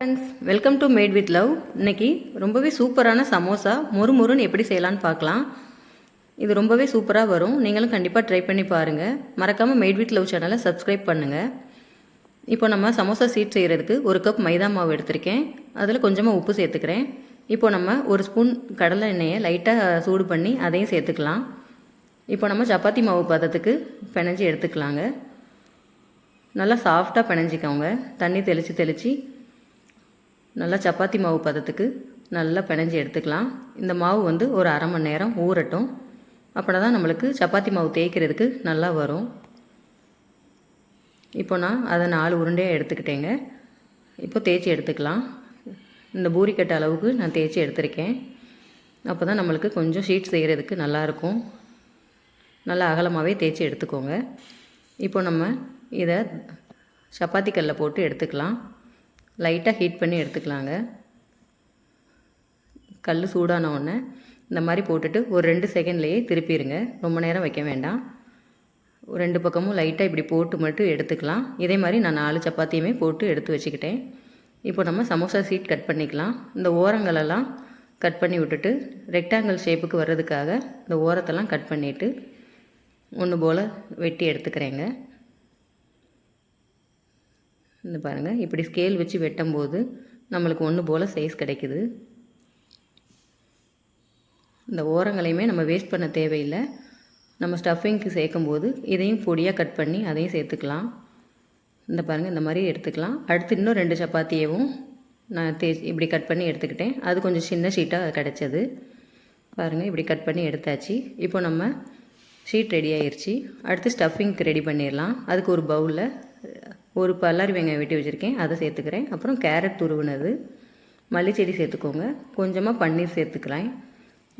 Friends welcome to Made With Love இன்றைக்கி ரொம்பவே சூப்பரான சமோசா மொறு மொறுன்னு எப்படி செய்யலான்னு பார்க்கலாம். இது ரொம்பவே சூப்பராக வரும். நீங்களும் கண்டிப்பாக ட்ரை பண்ணி பாருங்கள் மறக்காமல் மேட் வித் லவ் சேனலை சப்ஸ்கிரைப் பண்ணுங்கள் இப்போ நம்ம சமோசா சீட் செய்கிறதுக்கு ஒரு கப் மைதா மாவு எடுத்திருக்கேன். அதில் கொஞ்சமாக உப்பு சேர்த்துக்கிறேன். இப்போ நம்ம ஒரு ஸ்பூன் கடலை எண்ணெயை லைட்டாக சூடு பண்ணி அதையும் சேர்த்துக்கலாம். இப்போ நம்ம சப்பாத்தி மாவு பதத்துக்கு பிணைஞ்சி எடுத்துக்கலாங்க. நல்லா சாஃப்டாக பிணைஞ்சிக்கோங்க. தண்ணி தெளித்து தெளித்து நல்லா சப்பாத்தி மாவு பதத்துக்கு நல்லா பிணைஞ்சி எடுத்துக்கலாம். இந்த மாவு வந்து ஒரு அரை மணி நேரம் ஊறட்டும். அப்படின்னா தான் நம்மளுக்கு சப்பாத்தி மாவு தேய்க்கிறதுக்கு நல்லா வரும். இப்போ நான் அதை நாலு உருண்டையாக எடுத்துக்கிட்டேங்க. இப்போ தேய்ச்சி எடுத்துக்கலாம். இந்த பூரி கட்ட அளவுக்கு நான் தேய்ச்சி எடுத்திருக்கேன். அப்போ தான் நம்மளுக்கு கொஞ்சம் ஷீட் செய்கிறதுக்கு நல்லாயிருக்கும் நல்லா அகலமாகவே தேய்ச்சி எடுத்துக்கோங்க. இப்போ நம்ம இதை சப்பாத்தி கல்லில் போட்டு எடுத்துக்கலாம். லைட்டாக ஹீட் பண்ணி எடுத்துக்கலாங்க. கல் சூடான உடனே இந்த மாதிரி போட்டுட்டு ஒரு ரெண்டு செகண்ட்லேயே திருப்பிடுங்க ரொம்ப நேரம் வைக்க வேண்டாம். ஒரு ரெண்டு பக்கமும் லைட்டாக இப்படி போட்டு மட்டும் எடுத்துக்கலாம். இதே மாதிரி நான் நாலு சப்பாத்தியுமே போட்டு எடுத்து வச்சுக்கிட்டேன். இப்போ நம்ம சமோசா சீட் கட் பண்ணிக்கலாம். இந்த ஓரங்களெல்லாம் கட் பண்ணி விட்டுட்டு ரெக்டாங்கிள் ஷேப்புக்கு வர்றதுக்காக இந்த ஓரத்தெல்லாம் கட் பண்ணிவிட்டு ஒன்று போல் வெட்டி எடுத்துக்கிறேங்க. இந்த பாருங்கள் இப்படி ஸ்கேல் வச்சு வெட்டும்போது நம்மளுக்கு ஒன்று போல் சைஸ் கிடைக்குது. இந்த ஓரங்களையுமே நம்ம வேஸ்ட் பண்ண தேவையில்லை. நம்ம ஸ்டஃபிங்க்கு சேர்க்கும்போது இதையும் பொடியாக கட் பண்ணி அதையும் சேர்த்துக்கலாம். இந்த பாருங்கள் இந்த மாதிரி எடுத்துக்கலாம். அடுத்து இன்னும் ரெண்டு சப்பாத்தியவும் நான் தே இப்படி கட் பண்ணி எடுத்துக்கிட்டேன். அது கொஞ்சம் சின்ன ஷீட்டாக கிடச்சது. பாருங்கள் இப்படி கட் பண்ணி எடுத்தாச்சு. இப்போ நம்ம ஷீட் ரெடி ஆயிடுச்சு அடுத்து ஸ்டஃபிங்க்கு ரெடி பண்ணிடலாம். அதுக்கு ஒரு பவுலில் ஒரு பல்லாரி வெங்காயம் வெட்டி வச்சுருக்கேன். அதை சேர்த்துக்கிறேன். அப்புறம் கேரட் துருவினது. மல்லிச்செடி சேர்த்துக்கோங்க. கொஞ்சமாக பன்னீர் சேர்த்துக்கிறேன்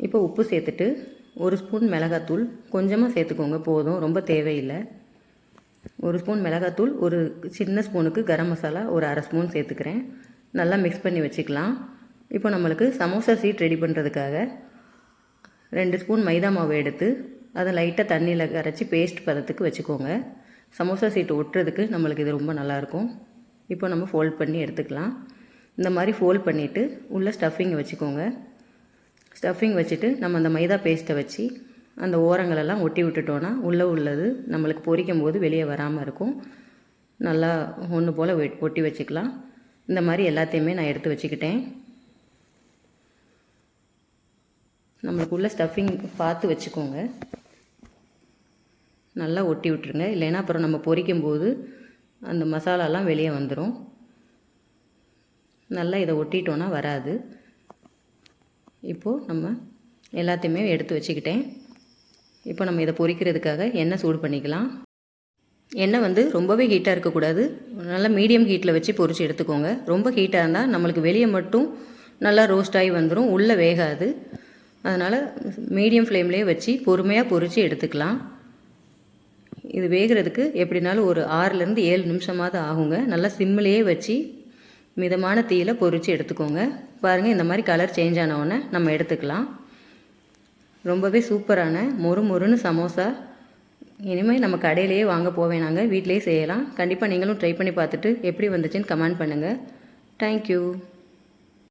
இப்போ உப்பு சேர்த்துட்டு ஒரு ஸ்பூன் மிளகாத்தூள். கொஞ்சமாக சேர்த்துக்கோங்க. போதும். ரொம்ப தேவையில்லை. ஒரு ஸ்பூன் மிளகாத்தூள் ஒரு சின்ன ஸ்பூனுக்கு கரம் மசாலா ஒரு அரை ஸ்பூன் சேர்த்துக்கிறேன். நல்லா மிக்ஸ் பண்ணி வச்சுக்கலாம். இப்போ நம்மளுக்கு சமோசா சீட் ரெடி பண்ணுறதுக்காக ரெண்டு ஸ்பூன் மைதா மாவு எடுத்து அதை லைட்டாக தண்ணியில் கரைச்சி பேஸ்ட் பதத்துக்கு வச்சுக்கோங்க. சமோசா சீட்டு ஒட்டுறதுக்கு நம்மளுக்கு இது ரொம்ப நல்லாயிருக்கும். இப்போ நம்ம ஃபோல்ட் பண்ணி எடுத்துக்கலாம். இந்த மாதிரி ஃபோல்ட் பண்ணிவிட்டு உள்ளே ஸ்டஃபிங் வச்சுக்கோங்க. ஸ்டஃபிங் வச்சுட்டு நம்ம அந்த மைதா பேஸ்ட்டை வச்சு அந்த ஓரங்களெல்லாம் ஒட்டி விட்டுட்டோன்னா உள்ளே உள்ளது நம்மளுக்கு பொரிக்கும் போது வெளியே வராமல் இருக்கும். நல்லா ஒன்று போல் ஒட்டி வச்சுக்கலாம். இந்த மாதிரி எல்லாத்தையுமே நான் எடுத்து வச்சுக்கிட்டேன். நம்மளுக்கு உள்ள ஸ்டஃபிங் பார்த்து வச்சுக்கோங்க. நல்லா ஒட்டி விட்டுருங்க. இல்லைன்னா அப்புறம் நம்ம பொரிக்கும் போது அந்த மசாலாலாம் வெளியே வந்துடும் நல்லா இதை ஒட்டிட்டோன்னா வராது. இப்போது நம்ம எல்லாத்தையுமே எடுத்து வச்சுக்கிட்டேன். இப்போ நம்ம இதை பொரிக்கிறதுக்காக எண்ணெய் சூடு பண்ணிக்கலாம். எண்ணெய் வந்து ரொம்பவே ஹீட்டாக இருக்கக்கூடாது. நல்லா மீடியம் ஹீட்டில் வச்சு பொரித்து எடுத்துக்கோங்க. ரொம்ப ஹீட்டாக இருந்தால் நம்மளுக்கு வெளியே மட்டும் நல்லா ரோஸ்ட் ஆகி வந்துடும் உள்ளே வேகாது. அதனால் மீடியம் ஃப்ளேம்லேயே வச்சு பொறுமையாக பொரித்து எடுத்துக்கலாம். இது வேகிறதுக்கு எப்படினாலும் ஒரு ஆறுலேருந்து ஏழு நிமிஷமாவது ஆகுங்க. நல்லா சிம்மிலேயே வச்சு மிதமான தீயில் பொறிச்சு எடுத்துக்கோங்க. பாருங்கள் இந்த மாதிரி கலர் சேஞ்ச் ஆனவுடனே நம்ம எடுத்துக்கலாம். ரொம்பவே சூப்பரான மொறு மொறுன்னு சமோசா. இனிமேல் நம்ம கடையிலேயே வாங்க போவேனாங்க வீட்டிலேயே செய்யலாம். கண்டிப்பாக நீங்களும் ட்ரை பண்ணி பார்த்துட்டு எப்படி வந்துச்சுன்னு கமெண்ட் பண்ணுங்கள் தேங்க்யூ